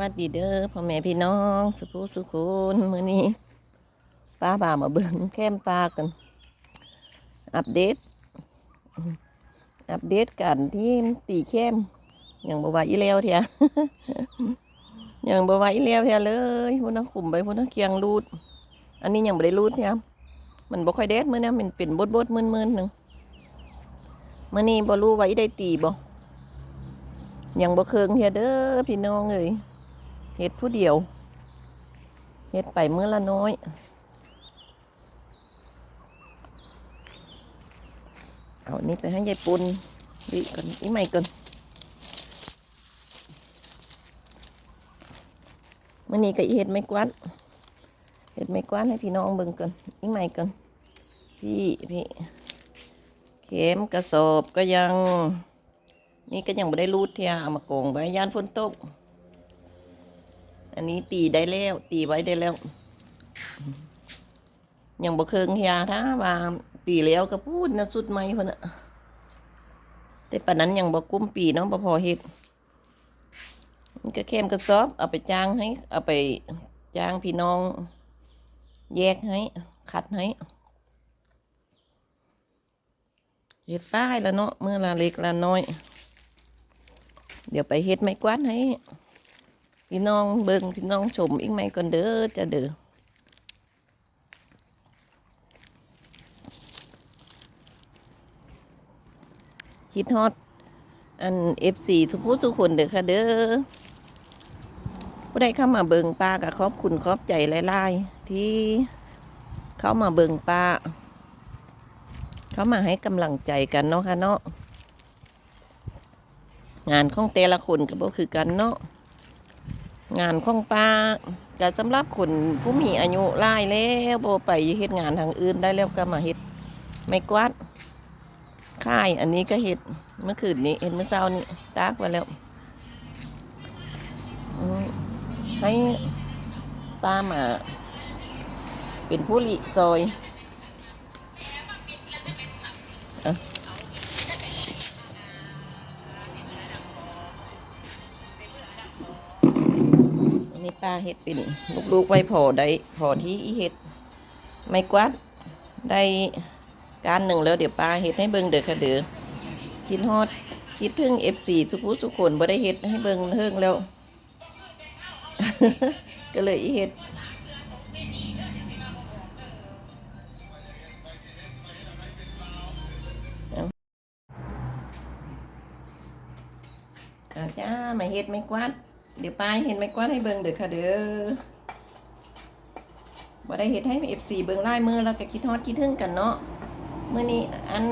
วัสดีเด้อพ่อแม่พี่น้อง สุภูสุคนมื้อนี้ป้าบ่ามาเบิ่งแคมปลากัน อัปเดต อัปเดตกันที่ตีแคมยังบ่ไหวอีแล้วเถียยังบ่ไหวอีแล้วเถียเลยพุ่นน่ะขุมไปพุ่นน่ะเคียงรูด อันนี้ยังบ่ได้รูดเถียมันบ่ค่อยเด็ดมื้อนี้มันเป็นบดๆมึนๆหนึ่งมื้อนี้บ่รู้ว่าอีได้ตีบ่ยังบ่เคืองเฮียเด้อพี่น้องเอ้ย เฮ็ดผู้เดียวเฮ็ดไปมื้อละน้อยเอาอันนี้ไปให้ยายปุนดิก่อนอีใหม่ก่อนมื้อนี้ก็อีเฮ็ดไม่กวาดเฮ็ดไม่กวาดให้พี่น้องเบิ่งก่อนอีใหม่ก่อนพี่พี่เข็มกระสอบก็ยัง นี่ก็ยังไม่ได้รูดเทียเอามาโกงไว้ยานฝนตก อันนี้ตีได้แล้ว ตีไว้ได้แล้วอยังบ่เคืองเฮียถ้าว่าตีแล้วก็พูดนะสุดไหมพะนะแต่ปานนั้นยังบ่กุ้มปีเนาะบ่พอเฮ็ดมันก็เข้มกระสอบเอาไปจ้างให้ เอาไปจ้างพี่น้อง แยกให้ คัดให้เฮ็ดป้ายแล้วเนาะเมื่อละเล็กละน้อย เดี๋ยวไปเฮ็ดไม้กวาดให้ พี่น้องเบิ่งพี่น้องชมอีกไหมก่อนเด้อจะเด้อคิดฮอดอันเอฟซีทุกผู้ทุกคนเด้อค่ะเด้อผู้ใดเข้ามาเบิงป้าก็ขอบคุณขอบใจหลายๆที่เข้ามาเบิงป้า เข้ามาให้กำลังใจกันเนาะค่ะเนาะงานของแต่ละคนก็บ่คือกันเนาะ งานของป้าก็สำหรับคนผู้มีอายุหลายแล้วบ่ไปเฮ็ดงานทางอื่นได้แล้วก็มาเฮ็ดไม่กวาดค่ายอันนี้ก็เฮ็ดเมื่อคืนนี้เห็นเมื่อเช้านี้ตากไว้แล้วให้ป้ามาเป็นผู้ลิซอย อันนี้ป้าเฮ็ดเป็นลูกๆไว้พอได้พอที่เฮ็ดไม่กวาดได้การหนึ่งแล้วเดี๋ยวป้าเฮ็ดให้เบิ่งเด้อค่ะเด้อคิดฮอดคิดถึง F4 ทุกผู้ทุกคนบ่ได้เฮ็ดให้เบิ่งเฮิงแล้ว ก็เลยเฮ็ดอาอาจ้ามาเฮ็ดไม่กวาด เดี๋ยวป้าเห็นไม่กวาให้เบิ่งเด้อค่ะเด้อบ่ได้เฮ็ดให้ FC เบิ่งลายมือแล้วก็คิดฮอดคิดถึงกันเนาะมื้อนี้อัน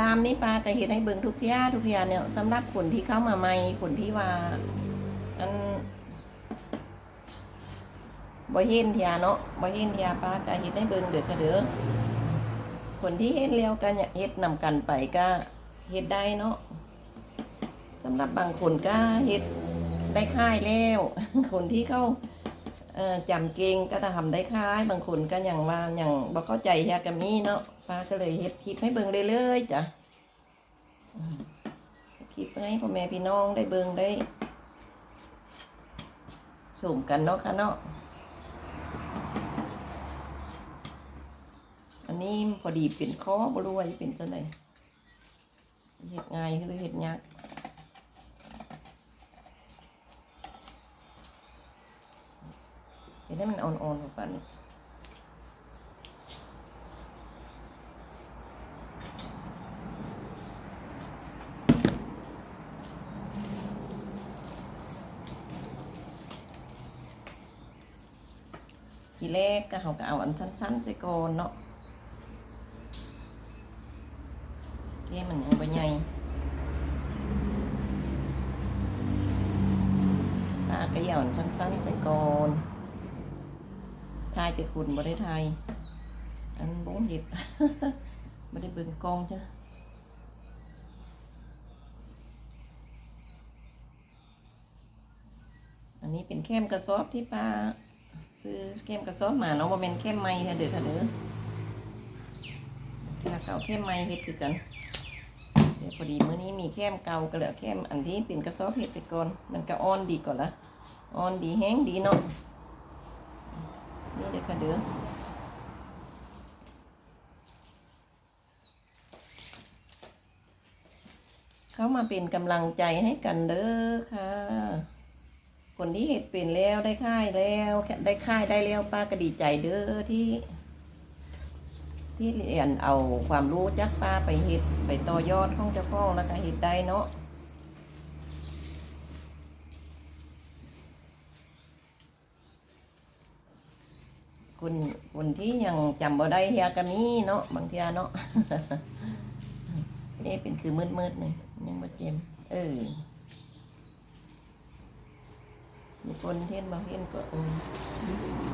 ดามนี่ป้าก็เฮ็ดให้เบิ่งทุกเที่ยทุกเที่ยเนี่ยสำหรับคนที่เข้ามาใหม่คนที่ว่าอันบ่เห็นเที่ยเนาะบ่เห็นเที่ยป้าก็เฮ็ดให้เบิ่งเด้อค่ะเด้อคนที่เฮ็ดแล้วก็เนี่ยเฮ็ดนำกันไปก็เฮ็ดได้เนาะสำหรับบางคนก็เฮ็ด ได้ค่ายแล้วคนที่เขาจำเก่งก็จะทำได้ค่ายบางคนก็อย่างว่าอย่างบอกเข้าใจแฮกัมี่เนาะฟ้าก็เลยเฮ็ดคลิปให้เบิ่งได้เลยจ้ะคลิปให้พ่อแม่พี่น้องได้เบิ่งได้ส่งกันเนาะค่ะเนาะอันนี้พอดีเป็นข้อบรวยเป็นจังไดเฮ็ดง่ายหรือเฮ็ดยาก เห็นให้มันอ่อนๆกว่านนี้ทีแรกก็เขาก็เอาอันสั้นๆใส่ก่อนเนาะแก้มันยังบ่ใหญ่ปลาก็หยาอันสั้นๆใส่ก่อน ทายแต่คุณบ่ได้ทายอันบ่เห็ดบ่ได้เบิ่งกองจ้ะอันนี้เป็นแคมกระสอบที่ป้าซื้อแคมกระสอบมาเนาะบ่แม่นแคมไม้ค่ะเด้อค่ะเด้อถ้าเก่าแคมไม้เฮ็ดคือกันเดี๋ยวพอดีมื้อนี้มีแคมเก่าก็เหลือแคมอันที่เป็นกระสอบเห็ดไปก่อน มันก็อ่อนดีก่อนละอ่อนดีแห้งดีเนาะ เด้อค่ะเด้อเข้ามาเป็นกำลังใจให้กันเด้อค่ะ คนที่เห็ดเป็นแล้วได้ค่ายแล้วได้ค่ายได้แล้วป้าก็ดีใจเด้อที่ ที่เรียนเอาความรู้จากป้าไปเห็ดไปต่อยอดห้องเจ้าของแล้วก็เห็ดได้เนาะ คนคนที่ยังจำบ่ได้เฮียก็มีเนาะบางเทียเนาะนี่เป็นคือมืดมืดๆหนึ่งยังบ่เจมเออมีคนเห็นบ่เห็นก็เออ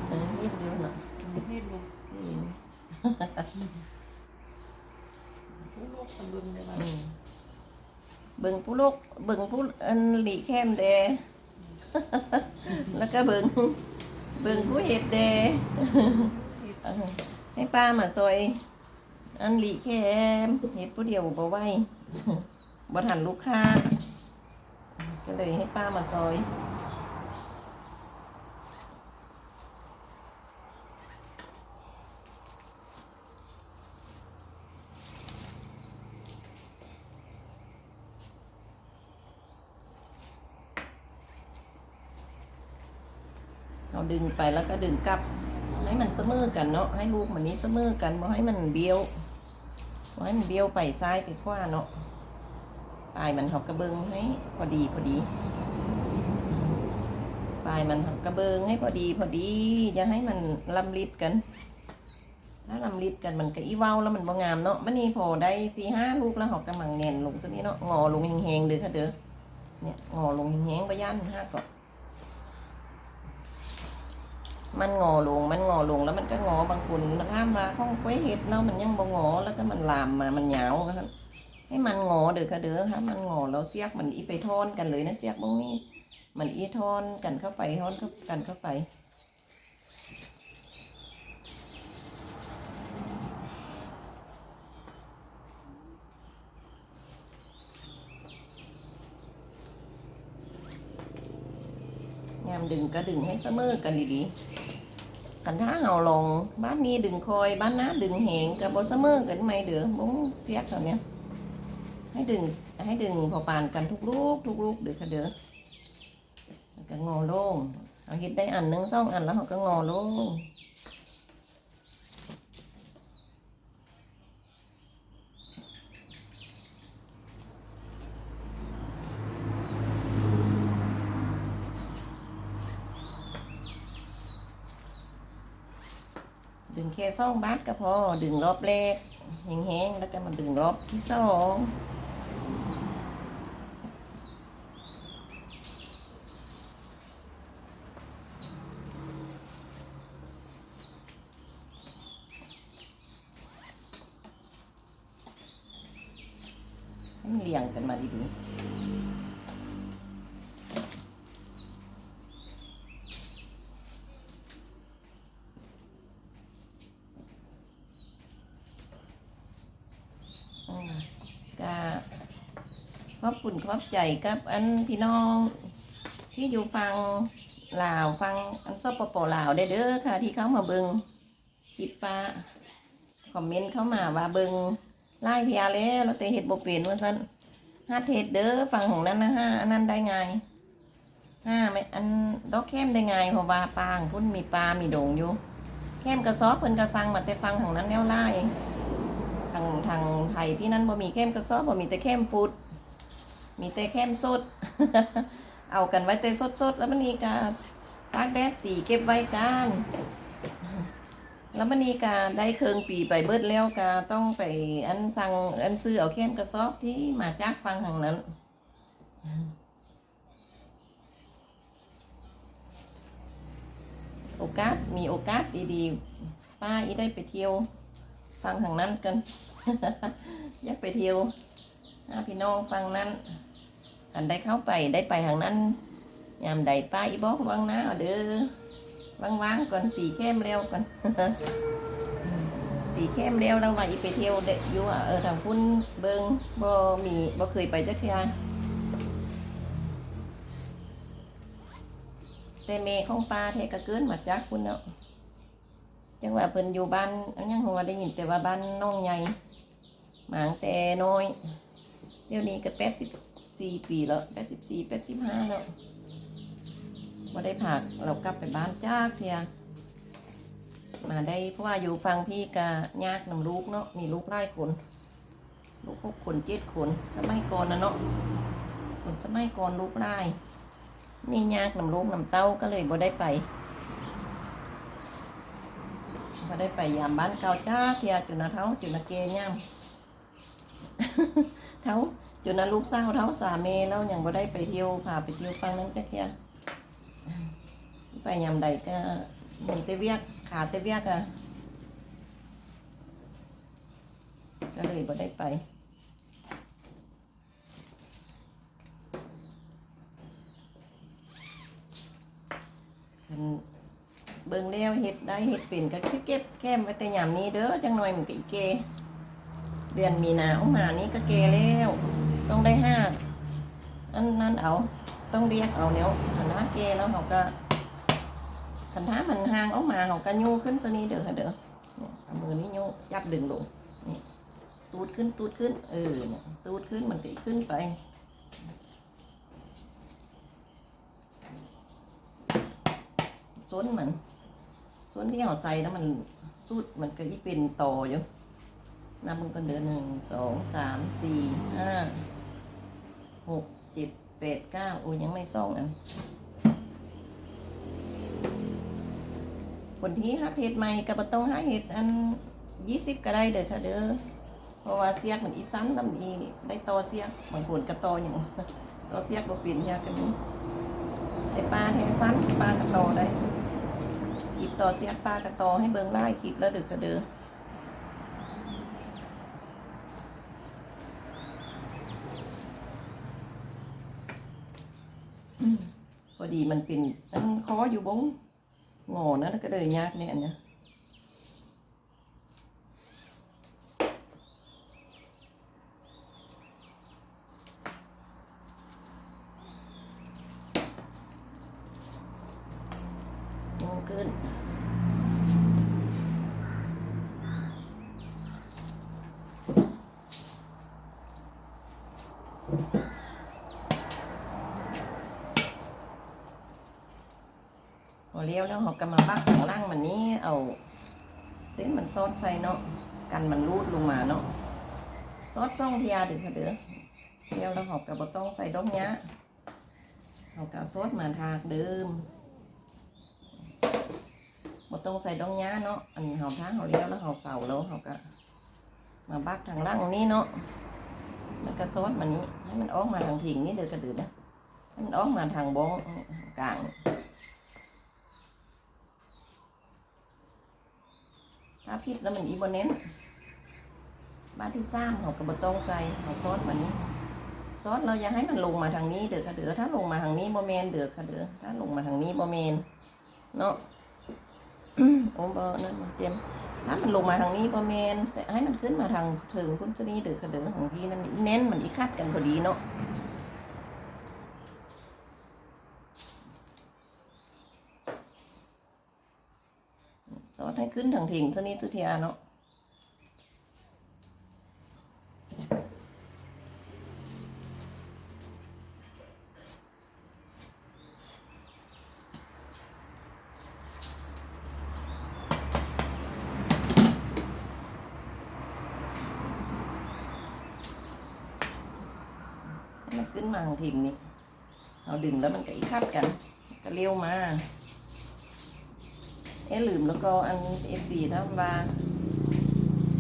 เออเห็นอยู่เนาะเฮ็ดบ่อืมผู้โลกตะบึงได้ว่าอืมเบิ่งผู้ลูกเบิ่งผู้อันหลีแคมเดแล้วก็เบิ่ง เบิ่งผู้เห็ดเดให้ป้ามาซอย อันหลีแคมเห็ดผู้เดียวบ่ไหวบ่ทันลูกค้า ก็เลยให้ป้ามาซอย เราดึงไปแล้วก็ดึงกลับ ให้มันเสมอกันเนาะให้ลูกมันนี้เสมอกันบ่ให้มันเบี้ยวบ่ให้มันเบี้ยวไปซ้ายไปขวาเนาะปลายมันหักกระเบิงให้พอดีพอดีปลายมันหักกระเบิงให้พอดีพอดีอย่าให้มันลำลิดกัน ถ้าลำลิดกันมันก็อีเว้าแล้วมันบ่งามเนาะมันนี่พอได้สี่ห้าลูกแล้วหอกกำลังแน่นลงสักนี้เนาะงอลงแหงๆเด้อค่ะเด้อเนี่ยงอลงแหงๆไปย่านห้าก่อน มันงอลง มันงอลงแล้วมันก็งอบางคนมันล่ามมาข้องไว้เห็ดเนาะมันยังบ่งอแล้วก็มันลามมามันหยาวครับให้มันงอเด้อค่ะเด้อค่ะมันงอแล้วเสียกมันอีไปทอนกันเลยนะเสียกบางนี้มันอีทอนกันเข้าไปทอนเข้ากันเข้าไปยามดึงก็ดึงให้เสมอกันดีๆ กันถ้าเอาลงบ้านนี้ดึงคอย บ้านน้าดึงแหงกับบเสมอกันไม่เดือบุ้งเทียกเท่าเนี้ยให้ดึงให้ดึงพอปานกันทุกลูกทุกลูกเดือค่ะเดือแล้วก็งอลงเอาเห็ดได้อันหนึงสองอันแล้วเขาก็งอลง งแค่สองบาทก็พอ ดึงรอบแรกแห้งๆแล้วก็มาดึงรอบที่สองเรียงกันมาดีๆอืมก็ ขอบคุณขอบใจกับอันพี่น้องที่อยู่ฟังลาวฟังอันซอปปลาวได้เด้อค่ะ ที่เขามาเบิงคลิปป้าคอมเมนต์เข้ามาว่าเบิงไล่เทียแล้วเราแต่เห็ดบ่เป็นว่าซั่นห้าเทศเด้อฟังของนั้นนะฮะอันนั้นได้ไงห้าไม่อันดอกแคมได้ไงเพราะว่าปางพุ่นมีปลา มีโด่งอยู่ แคมกระซอบเพิ่นกระสังมาแต่ฟังของนั้นแนวไล่ทางทางไทยที่นั่นบ่มีแคมกระซอบบ่มีแต่แคมฟุต มีแต่แคมสด เอากันไว้แต่สดๆแล้วมันนี่กาตากแดดตีเก็บไว้กันแล้วมันนี่กาได้เคืองปีไปเบิดแล้วกาต้องไปอันสั่งอันซื้อเอาเข้มกระสอบที่มาจากฟังทางนั้นโอกาสมีโอกาสดีๆ ป้าอีได้ไปเที่ยวฟังทางนั้นกัน อยากไปเที่ยวหาพี่น้องฟังนั้น อันได้เข้าไปได้ไปทางนั้นยามใดป้าอีบอกวังนะเอาเด้อวางๆก่อนตีเข้มเร็วก่อนตีเข้มแล้วเราว่าอีไปเที่ยวเด็กอยู่อะเออทางพุ่นเบิงบ่มีบ่เคยไปจักเที่ยแต่เมของปลาเทกะเกินมาจักพุ่นเนาะจังว่าเพิ่นอยู่บ้านอันยังหัวได้ยินแต่ว่าบ้านน้องใหญ่หมางแต่น้อย เดี๋ยวนี้ก็แปดสิบ สี่ปีแล้วแปดสิบสี่แปดสิบห้าแล้วมาได้ผักเรากลับไปบ้านจ้าเสียมาได้เพราะว่าอยู่ฟังพี่กะยากนำลูกเนาะมีลูกไล่คนลูกหกคนเจ็ดคนสมัยก่อนนะเนาะคนสมัยก่อนลูกไล่นี่ยากนำลูกนำเต้าก็เลยบ่ได้ไปบ่ได้ไปยามบ้านเก่าจ้าเทียจุนะเท้าจุนะเกย่ำเท้า จุนะลูกสาเท้าสามีแล้วยังบ่ได้ไปเที่ยวพาไปเที่ยวฟังนั้นก็เทียไปยามใดก็มีแต่เวียกขาแต่เวียกอะก็เลยบ่ได้ไปเบิ่งแล้วเฮ็ดได้เฮ็ดเป็นก็คือเก็บแก้มไว้แต่ยามนี้เด้อจังหน่อยมันก็อีเกเดือนมีนาออกมานี่ก็เกแล้ว ต้องได้ห้าอันนั้นเอา ต้องเรียกเอาเนี้ยคณะเกแล้วเขาก็คันท้ามันห่างออกมาเขาก็ยูขึ้นซะนี้เด้อเด้อเนี่ยเอามือนี้ยูจับดึงลงนี่ตูดขึ้นตูดขึ้นเออเนี่ยตูดขึ้นมันก็ขึ้นไปส้นมันส้นที่เอาใจแล้วมันสุดมันก็ที่เป็นต่ออยู่นับมันก็เดือนหนึ่งสองสามสี่ห้า หกเจ็ดแปดเก้าโอ้ยยังไม่ซ่องอันคนที่ฮักเห็ดใหม่กับต้องฮักเห็ดอันยี่สิบก็ได้เลยค่ะเด้อเพราะว่าเสียกมันอีสันลำอีได้ต่อเสียกบางคนก็ต่ออย่างต่อเสียกก็เปลี่ยนยากกันนี้แต่ปลาแทนสั้นปลากระต่อได้คลิปต่อเสียปลากระตอให้เบิ่งไล่คลิปแล้วเดึกกระเดือ พอดีมันเป็นอันคออยู่บงงอนะแล้วก็เลยยากเนี่ยอันเเลี้ยวแล้วเขาก็มาบักข้างล่างมันนี้เอาเส้นมันซอดใส่เนาะกันมันรูดลงมาเนาะซอดจ้องเทียดึกค่ะเด้อเลี้ยวแล้วเขาก็บ่ต้องใส่ดอกเนี้ยเขาก็ซอดมาทากเดิมบ่ต้องใส่ดอกเนี้ยเนาะอันนี้เขาทางเขาเลี้ยวแล้วเขาเสาแล้วเขาก็มาบักทางล่างนี้เนาะมันก็ซอดมันนี้ให้มันออกมาทางถิงนี่เด้อกระเดือนะให้มันออกมาทางบ้องกลาง ถ้าพิษแล้วมันอีบเน้นบ้านที่สร้างเขากระบตองใจเขาซอสมันนี้ ซอสเราอย่าให้มันลงมาทางนี้เด้อดค่ะเด้อถ้าลงมาทางนี้โมเมนเด้อดค่ะเด้อถ้าลงมาทางนี้โมเมนเนาะโอ้บนั่นมาเตรียมถ้ามันลงมาทางนี้โมเมนแต่ให้มันขึ้นมาทางถึงคุณชนีเด้อดค่ะเด้อของพี่นั่นเน้นมันอีคัดกันพอดีเนาะ อสให้ขึ้นทางถิงชนีสุธิยาเนาะมันขึ้นมาทางถิงนี่ เราดึงแล้วมันก็อีคัดกัน ก็เลี้ยวมา เอ๊ะลืมแล้วก็อันเอฟซีทำว่า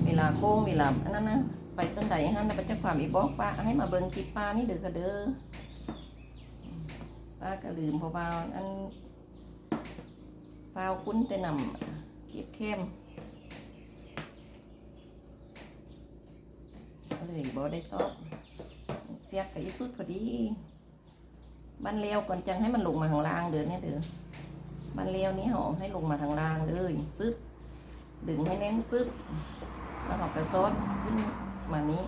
เวลาโค้งเวลาอันนั้นนะไปจังใดฮะนะไปจะความอีบอกป้าให้มาเบิ่งคลิปป้านี่เด้อก็เด้อป้าก็ลืมเพราะว่าอันเปล่าคุ้นแต่นำเก็บเข้มเลยบ่ได้ตอบเสียกับอีสุดพอดีบ้านเลี้ยวก่อนจังให้มันลงมาข้างล่างเด้อเนี่ยเด้อานเลี้ยวนี้หอมให้ลงมาทางล่างเลยปึ๊บดึงให้แน่นปึ๊บแล้วเราก็ซอสขึ้นมานี้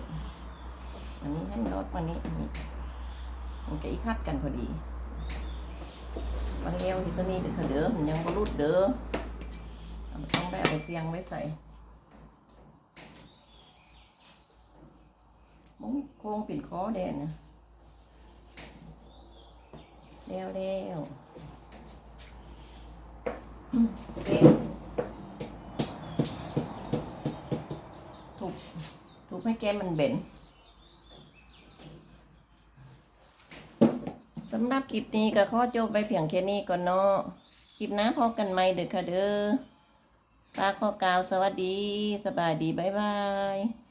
อันนี้ให้มันลดมานี้นี่มันก็อีคัดกันพอดีบางเงี้ยวที่ตัวนี้เด็กเด้อมันยังบรุดเด้อต้องไปเอาไปเสียงไว้ใส่มงโค้งปิ่นคอแดนนะแล้วแล้ว ถูกถูกให้แกมันเบนสำหรับคลิปนี้ก็ขอจบไปเพียงแค่นี้ก่อนเนาะคลิปหน้าพบกันใหม่เด้อค่ะเด้อตาข้อกาวสวัสดี สบายดี บ๊ายบาย